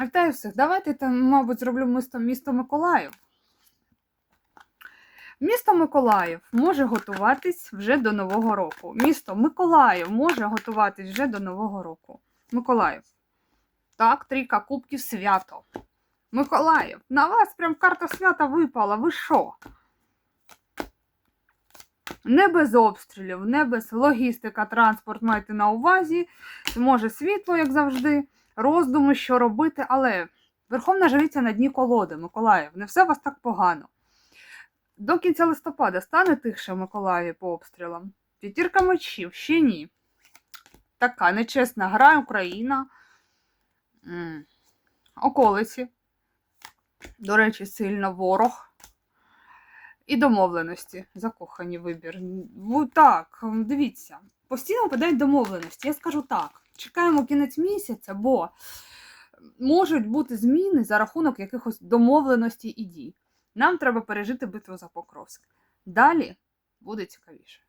Вітаю всіх. Давайте там, мабуть, зроблю місто, місто Миколаїв. Місто Миколаїв може готуватись вже до Нового року. Місто Миколаїв може готуватись вже до Нового року. Миколаїв. Так, трійка кубків свято. Миколаїв, на вас прям карта свята випала. Ви що? Не без обстрілів, не без логістика, транспорт майте на увазі. Може світло, як завжди, роздуми, що робити, але Верховна жриця на дні колоди, Миколаїв, не все у вас так погано. До кінця листопада стане тихше в Миколаєві по обстрілам. П'ятірка мечів, ще ні. Така нечесна гра Україна. Околиці. До речі, сильно ворог. І домовленості. Закохані вибір. Так, дивіться. Постійно випадають домовленості. Я скажу так. Чекаємо кінець місяця, бо можуть бути зміни за рахунок якихось домовленостей і дій. Нам треба пережити битву за Покровськ. Далі буде цікавіше.